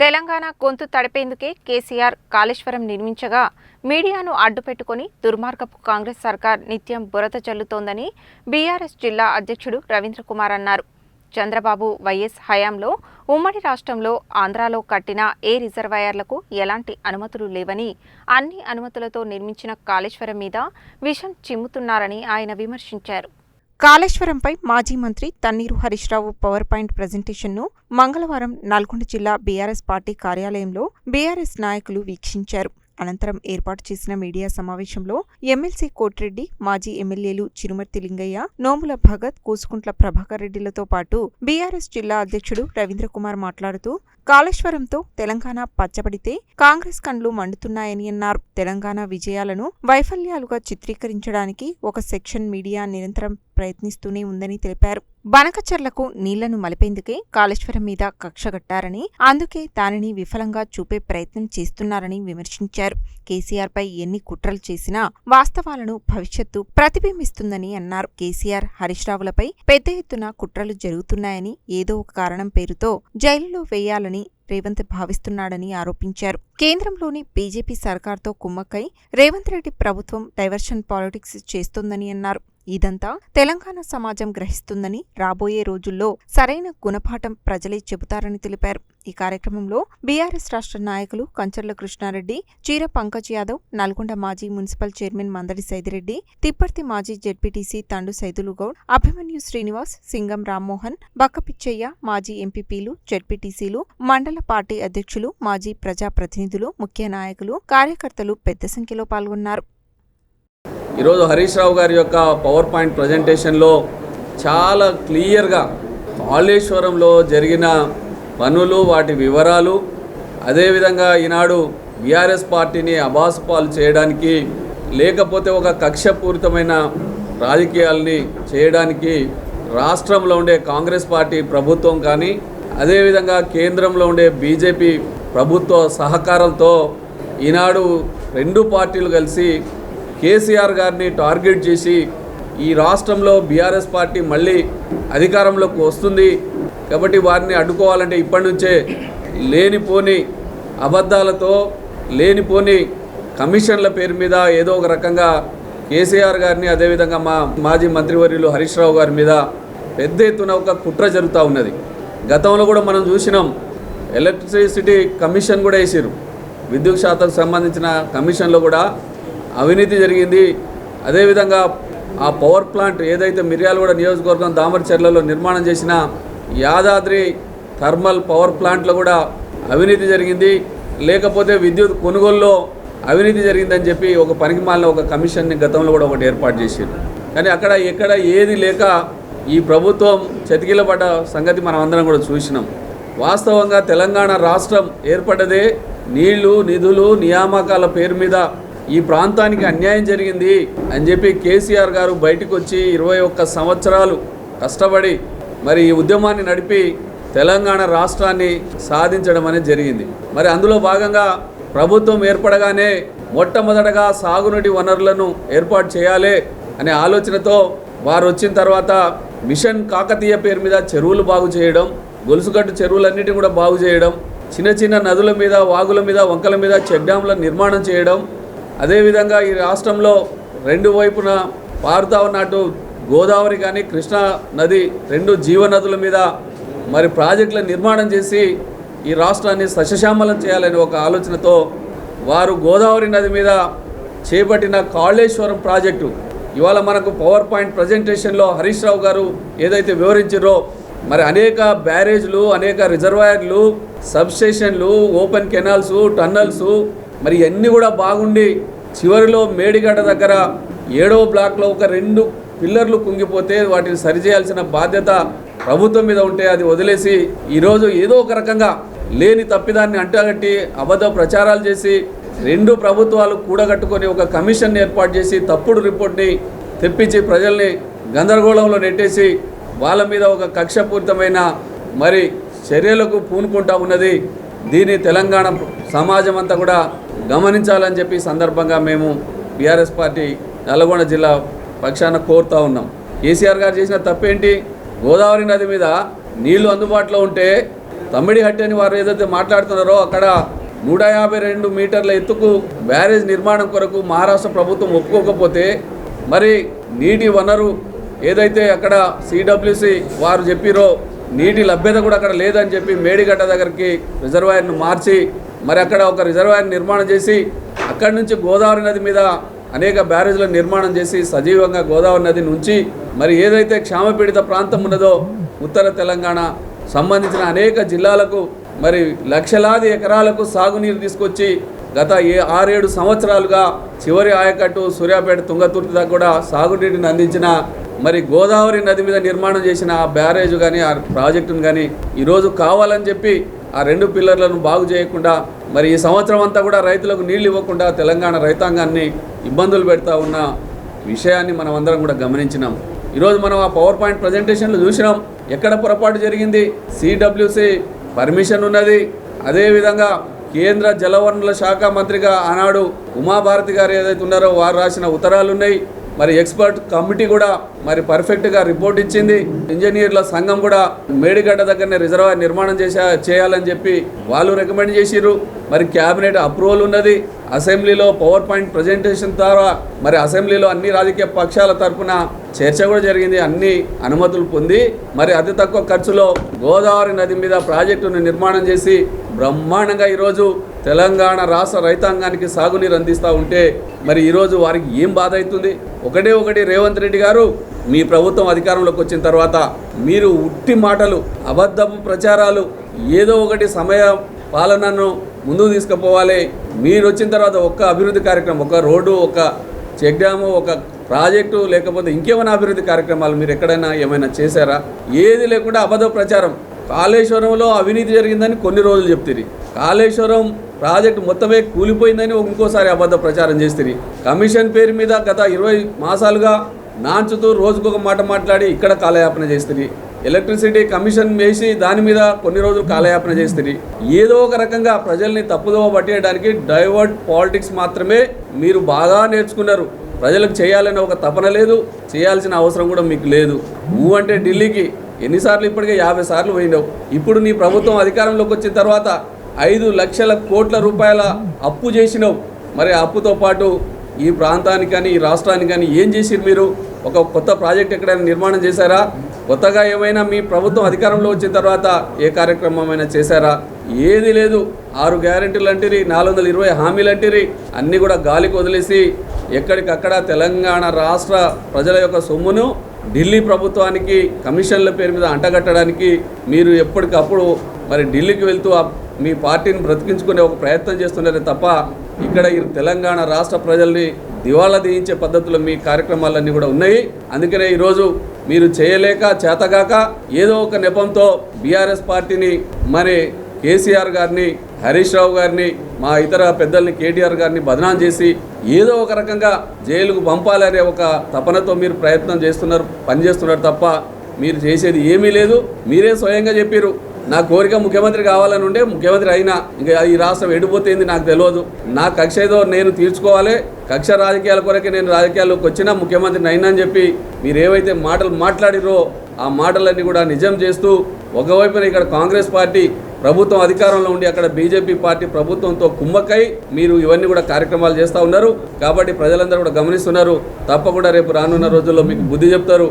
తెలంగాణ గొంతు తడిపేందుకే కేసీఆర్ కాళేశ్వరం నిర్మించగా మీడియాను అడ్డుపెట్టుకుని దుర్మార్గపు కాంగ్రెస్ సర్కార్ నిత్యం బురద చల్లుతోందని బీఆర్ఎస్ జిల్లా అధ్యక్షుడు రవీంద్ర కుమార్ అన్నారు. చంద్రబాబు వైఎస్ హయాంలో ఉమ్మడి రాష్ట్రంలో ఆంధ్రాలో కట్టిన ఏ రిజర్వాయర్లకు ఎలాంటి అనుమతులు లేవని అన్ని అనుమతులతో నిర్మించిన కాళేశ్వరం మీద విషం చిమ్ముతున్నారని ఆయన విమర్శించారు. కాళేశ్వరంపై మాజీ మంత్రి తన్నీరు హరీష్రావు పవర్ పాయింట్ ప్రజెంటేషన్ను మంగళవారం నల్గొండ జిల్లా బీఆర్ఎస్ పార్టీ కార్యాలయంలో బీఆర్ఎస్ నాయకులు వీక్షించారు. అనంతరం ఏర్పాటు చేసిన మీడియా సమావేశంలో ఎమ్మెల్సీ కోటిరెడ్డి మాజీ ఎమ్మెల్యేలు చిరుమర్తి లింగయ్య నోముల భగత్ కూసుకుంట్ల ప్రభాకర్ రెడ్డిలతో పాటు బీఆర్ఎస్ జిల్లా అధ్యక్షుడు రవీంద్ర కుమార్ మాట్లాడుతూ కాళేశ్వరంతో తెలంగాణ పచ్చబడితే కాంగ్రెస్ కండ్లు మండుతున్నాయని అన్నారు. తెలంగాణ విజయాలను వైఫల్యాలుగా చిత్రీకరించడానికి ఒక సెక్షన్ మీడియా నిరంతరం ప్రయత్నిస్తూనే ఉందని తెలిపారు. బనకచర్లకు నీళ్ళను మలిపేందుకే కాళేశ్వరం మీద కక్షగట్టారని అందుకే దానిని విఫలంగా చూపే ప్రయత్నం చేస్తున్నారని విమర్శించారు. కేసీఆర్పై ఎన్ని కుట్రలు చేసినా వాస్తవాలను భవిష్యత్తు ప్రతిబింబిస్తుందని అన్నారు. కేసీఆర్ హరీష్ రావులపై పెద్ద ఎత్తున కుట్రలు జరుగుతున్నాయని ఏదో ఒక కారణం పేరుతో జైలులో వేయాలని రేవంత్ భావిస్తున్నాడని ఆరోపించారు. కేంద్రంలోని బీజేపీ సర్కార్తో కుమ్మక్కై రేవంత్ రెడ్డి ప్రభుత్వం డైవర్షన్ పాలిటిక్స్ చేస్తోందని అన్నారు. ఇదంతా తెలంగాణ సమాజం గ్రహిస్తుందని రాబోయే రోజుల్లో సరైన గుణపాఠం ప్రజలే చెబుతారని తెలిపారు. ఈ కార్యక్రమంలో బీఆర్ఎస్ రాష్ట్ర నాయకులు కంచర్ల కృష్ణారెడ్డి చీర పంకజ్ యాదవ్ నల్గొండ మాజీ మున్సిపల్ చైర్మన్ మందడి సైదిరెడ్డి తిప్పర్తి మాజీ జెడ్పీటీసీ తండు సైదులుగౌడ్ అభిమన్యు శ్రీనివాస్ సింగం రామ్మోహన్ బక్కపిచ్చయ్య మాజీ ఎంపీపీలు జెడ్పీటీసీలు మండల పార్టీ అధ్యక్షులు మాజీ ప్రజాప్రతినిధులు ముఖ్య నాయకులు కార్యకర్తలు పెద్ద సంఖ్యలో పాల్గొన్నారు. ఈరోజు హరీష్ రావు గారి యొక్క పవర్ పాయింట్ ప్రజెంటేషన్లో చాలా క్లియర్గా కాళేశ్వరంలో జరిగిన పనులు వాటి వివరాలు అదేవిధంగా ఈనాడు బీఆర్ఎస్ పార్టీని అబాసుపాలు చేయడానికి లేకపోతే ఒక కక్షపూరితమైన రాజకీయాల్ని చేయడానికి రాష్ట్రంలో ఉండే కాంగ్రెస్ పార్టీ ప్రభుత్వం కానీ అదేవిధంగా కేంద్రంలో ఉండే బీజేపీ ప్రభుత్వ సహకారంతో ఈనాడు రెండు పార్టీలు కలిసి కేసీఆర్ గారిని టార్గెట్ చేసి ఈ రాష్ట్రంలో బీఆర్ఎస్ పార్టీ మళ్ళీ అధికారంలోకి వస్తుంది. కాబట్టి వారిని అడ్డుకోవాలంటే ఇప్పటి నుంచే లేనిపోని అబద్ధాలతో లేనిపోని కమిషన్ల పేరు మీద ఏదో ఒక రకంగా కేసీఆర్ గారిని అదేవిధంగా మా మాజీ మంత్రివర్యులు హరీష్ రావు గారి మీద పెద్ద ఎత్తున ఒక కుట్ర జరుగుతూ ఉన్నది. గతంలో కూడా మనం చూసినాం ఎలక్ట్రిసిటీ కమిషన్ కూడా వేసారు విద్యుత్ శాతం సంబంధించిన కమిషన్లో కూడా అవినీతి జరిగింది. అదేవిధంగా ఆ పవర్ ప్లాంట్ ఏదైతే మిర్యాలగూడ నియోజకవర్గం దామరచెర్లలో నిర్మాణం చేసిన యాదాద్రి థర్మల్ పవర్ ప్లాంట్లో కూడా అవినీతి జరిగింది. లేకపోతే విద్యుత్ కొనుగోలులో అవినీతి జరిగిందని చెప్పి ఒక పనికి మాలిన ఒక కమిషన్ని గతంలో కూడా ఒకటి ఏర్పాటు చేసింది కానీ అక్కడ ఎక్కడ ఏది లేక ఈ ప్రభుత్వం చతికిలపడ్డ సంగతి మనం అందరం కూడా చూసినాం. వాస్తవంగా తెలంగాణ రాష్ట్రం ఏర్పడ్డదే నీళ్ళు నిధులు నియామకాల పేరు మీద ఈ ప్రాంతానికి అన్యాయం జరిగింది అని చెప్పి కేసీఆర్ గారు బయటకు వచ్చి ఇరవై ఒక్క సంవత్సరాలు కష్టపడి మరి ఈ ఉద్యమాన్ని నడిపి తెలంగాణ రాష్ట్రాన్ని సాధించడం అనేది జరిగింది. మరి అందులో భాగంగా ప్రభుత్వం ఏర్పడగానే మొట్టమొదటగా సాగునీటి వనరులను ఏర్పాటు చేయాలి అనే ఆలోచనతో వారు వచ్చిన తర్వాత మిషన్ కాకతీయ పేరు మీద చెరువులు బాగు చేయడం గొలుసుగట్టు చెరువులన్నిటిని కూడా బాగు చేయడం చిన్న చిన్న నదుల మీద వాగుల మీద వంకల మీద చెక్ డ్యాంల నిర్మాణం చేయడం అదేవిధంగా ఈ రాష్ట్రంలో రెండు వైపున పారుతా ఉన్నట్టు గోదావరి కానీ కృష్ణా నది రెండు జీవనదుల మీద మరి ప్రాజెక్టుల నిర్మాణం చేసి ఈ రాష్ట్రాన్ని సస్యశ్యామలం చేయాలనే ఒక ఆలోచనతో వారు గోదావరి నది మీద చేపట్టిన కాళేశ్వరం ప్రాజెక్టు. ఇవాళ మనకు పవర్ పాయింట్ ప్రజెంటేషన్లో హరీష్ రావు గారు ఏదైతే వివరించారో మరి అనేక బ్యారేజ్లు అనేక రిజర్వాయర్లు సబ్స్టేషన్లు ఓపెన్ కెనాల్సు టన్నల్సు మరి ఇవన్నీ కూడా బాగుండి చివరిలో మేడిగడ్డ దగ్గర ఏడవ బ్లాక్లో ఒక రెండు పిల్లర్లు కుంగిపోతే వాటిని సరిచేయాల్సిన బాధ్యత ప్రభుత్వం మీద ఉంటే అది వదిలేసి ఈరోజు ఏదో ఒక రకంగా లేని తప్పిదాన్ని అంటగట్టి అబద్ధ ప్రచారాలు చేసి రెండు ప్రభుత్వాలు కూడగట్టుకొని ఒక కమిషన్ ఏర్పాటు చేసి తప్పుడు రిపోర్ట్ని తెప్పించి ప్రజల్ని గందరగోళంలో నెట్టేసి వాళ్ళ మీద ఒక కక్షపూరితమైన మరి చర్యలకు పూనుకుంటా ఉన్నది దీన్ని తెలంగాణ సమాజం అంతా కూడా గమనించాలని చెప్పి సందర్భంగా మేము బీఆర్ఎస్ పార్టీ నల్గొండ జిల్లా పక్షాన కోరుతూ ఉన్నాం. కేసీఆర్ గారు చేసిన తప్పేంటి? గోదావరి నది మీద నీళ్ళు అందుబాటులో ఉంటే తమ్మిడిహట్టి అని వారు ఏదైతే మాట్లాడుతున్నారో అక్కడ నూట యాభై రెండు మీటర్ల ఎత్తుకు బ్యారేజ్ నిర్మాణం కొరకు మహారాష్ట్ర ప్రభుత్వం ఒప్పుకోకపోతే మరి నీటి వనరు ఏదైతే అక్కడ సిడబ్ల్యూసి వారు చెప్పిరో నీటి లభ్యత కూడా అక్కడ లేదని చెప్పి మేడిగడ్డ దగ్గరికి రిజర్వాయర్ను మార్చి మరి అక్కడ ఒక రిజర్వాయర్ నిర్మాణం చేసి అక్కడి నుంచి గోదావరి నది మీద అనేక బ్యారేజ్లను నిర్మాణం చేసి సజీవంగా గోదావరి నది నుంచి మరి ఏదైతే క్షామపీడిత ప్రాంతం ఉన్నదో ఉత్తర తెలంగాణ సంబంధించిన అనేక జిల్లాలకు మరి లక్షలాది ఎకరాలకు సాగునీరు తీసుకొచ్చి గత ఏ ఆరేడు సంవత్సరాలుగా చివరి ఆయకట్టు సూర్యాపేట తుంగతుర్తి దాకా కూడా సాగునీటిని అందించిన మరి గోదావరి నది మీద నిర్మాణం చేసిన ఆ బ్యారేజ్ కానీ ఆ ప్రాజెక్టును కానీ ఈరోజు కావాలని చెప్పి ఆ రెండు పిల్లర్లను బాగు చేయకుండా మరి ఈ సంవత్సరం అంతా కూడా రైతులకు నీళ్ళు ఇవ్వకుండా తెలంగాణ రైతాంగాన్ని ఇబ్బందులు పెడతా ఉన్న విషయాన్ని మనం అందరం కూడా గమనించినాం. ఈరోజు మనం ఆ పవర్ పాయింట్ ప్రజెంటేషన్లు చూసినాం. ఎక్కడ పొరపాటు జరిగింది? సిడబ్ల్యూసి పర్మిషన్ ఉన్నది. అదేవిధంగా కేంద్ర జలవనరుల శాఖ మంత్రిగా ఆనాడు ఉమాభారతి గారు ఏదైతే ఉన్నారో వారు రాసిన ఉత్తరాలు ఉన్నాయి మరి ఎక్స్పర్ట్ కమిటీ కూడా మరి పర్ఫెక్ట్గా రిపోర్ట్ ఇచ్చింది. ఇంజనీర్ల సంఘం కూడా మేడిగడ్డ దగ్గరనే రిజర్వాయర్ నిర్మాణం చేసే చేయాలని చెప్పి వాళ్ళు రికమెండ్ చేసిర్రు. మరి క్యాబినెట్ అప్రూవల్ ఉన్నది. అసెంబ్లీలో పవర్ పాయింట్ ప్రజెంటేషన్ ద్వారా మరి అసెంబ్లీలో అన్ని రాజకీయ పక్షాల తరఫున చర్చ కూడా జరిగింది. అన్ని అనుమతులు పొంది మరి అతి తక్కువ ఖర్చులో గోదావరి నది మీద ప్రాజెక్టును నిర్మాణం చేసి బ్రహ్మాండంగా ఈరోజు తెలంగాణ రాష్ట్ర రైతాంగానికి సాగునీరు అందిస్తూ ఉంటే మరి ఈరోజు వారికి ఏం బాధ అవుతుంది? ఒకటే ఒకటి రేవంత్ రెడ్డి గారు మీ ప్రభుత్వం అధికారంలోకి వచ్చిన తర్వాత మీరు ఉట్టి మాటలు అబద్ధపు ప్రచారాలు ఏదో ఒకటి సమయ పాలనను ముందుకు తీసుకుపోవాలి. మీరు వచ్చిన తర్వాత ఒక్క అభివృద్ధి కార్యక్రమం ఒక రోడ్డు ఒక చెక్ డ్యాము ఒక ప్రాజెక్టు లేకపోతే ఇంకేమైనా అభివృద్ధి కార్యక్రమాలు మీరు ఎక్కడైనా ఏమైనా చేశారా? ఏది లేకుండా అబద్ధ ప్రచారం. కాళేశ్వరంలో అవినీతి జరిగిందని కొన్ని రోజులు చెప్తుంది కాళేశ్వరం ప్రాజెక్టు మొత్తమే కూలిపోయిందని ఇంకోసారి అబద్ధ ప్రచారం చేస్తుంది కమిషన్ పేరు మీద గత ఇరవై మాసాలుగా నాంచుతూ రోజుకొక మాట మాట్లాడి ఇక్కడ కాలయాపన చేస్తుంది ఎలక్ట్రిసిటీ కమిషన్ వేసి దాని మీద కొన్ని రోజులు కాలయాపన చేస్తుంది ఏదో ఒక రకంగా ప్రజల్ని తప్పుదోవ పట్టేయడానికి డైవర్ట్ పాలిటిక్స్ మాత్రమే మీరు బాగా నేర్చుకున్నారు. ప్రజలకు చేయాలనే ఒక తపన లేదు చేయాల్సిన అవసరం కూడా మీకు లేదు. నువ్వు అంటే ఢిల్లీకి ఎన్నిసార్లు ఇప్పటికే యాభై సార్లు పోయినావు. ఇప్పుడు నీ ప్రభుత్వం అధికారంలోకి వచ్చిన తర్వాత ఐదు లక్షల కోట్ల రూపాయల అప్పు చేసినావు. మరి అప్పుతో పాటు ఈ ప్రాంతానికి కానీ ఈ రాష్ట్రానికి కానీ ఏం చేసిరు మీరు? ఒక కొత్త ప్రాజెక్ట్ ఎక్కడైనా నిర్మాణం చేశారా? కొత్తగా ఏమైనా మీ ప్రభుత్వం అధికారంలో వచ్చిన తర్వాత ఏ కార్యక్రమం అయినా చేశారా? ఏది లేదు. ఆరు గ్యారెంటీలు అంటిరి నాలుగు వందల ఇరవై హామీలు అంటిరి. అన్నీ కూడా గాలికి వదిలేసి ఎక్కడికక్కడ తెలంగాణ రాష్ట్ర ప్రజల యొక్క సొమ్మును ఢిల్లీ ప్రభుత్వానికి కమిషన్ల పేరు మీద అంటగట్టడానికి మీరు ఎప్పటికప్పుడు మరి ఢిల్లీకి వెళ్తూ మీ పార్టీని బ్రతికించుకునే ఒక ప్రయత్నం చేస్తున్నారే తప్ప ఇక్కడ ఈ తెలంగాణ రాష్ట్ర ప్రజల్ని దివాలా తీయించే పద్ధతిలో మీ కార్యక్రమాలన్నీ కూడా ఉన్నాయి. అందుకనే ఈరోజు మీరు చేయలేక చేతగాక ఏదో ఒక నెపంతో బీఆర్ఎస్ పార్టీని మరి కేసీఆర్ గారిని హరీష్ రావు గారిని మా ఇతర పెద్దల్ని కేటీఆర్ గారిని బదనాం చేసి ఏదో ఒక రకంగా జైలుకు పంపాలనే ఒక తపనతో మీరు ప్రయత్నం చేస్తున్నారు పనిచేస్తున్నారు తప్ప మీరు చేసేది ఏమీ లేదు. మీరే స్వయంగా చెప్పారు నా కోరిక ముఖ్యమంత్రి కావాలని ఉంటే ముఖ్యమంత్రి అయినా ఇంకా ఈ రాష్ట్రం ఎడిపోతుంది నాకు తెలియదు. నా కక్ష ఏదో నేను తీర్చుకోవాలి. కక్ష రాజకీయాల కొరకే నేను రాజకీయాల్లోకి వచ్చినా ముఖ్యమంత్రిని అయినా అని చెప్పి మీరు ఏవైతే మాటలు మాట్లాడిరో ఆ మాటలన్నీ కూడా నిజం చేస్తూ ఒకవైపున ఇక్కడ కాంగ్రెస్ పార్టీ ప్రభుత్వం అధికారంలో ఉండి అక్కడ బీజేపీ పార్టీ ప్రభుత్వంతో కుమ్మక్కై మీరు ఇవన్నీ కూడా కార్యక్రమాలు చేస్తూ ఉన్నారు. కాబట్టి ప్రజలందరూ కూడా గమనిస్తున్నారు. తప్పకుండా రేపు రానున్న రోజుల్లో మీకు బుద్ధి చెప్తారు.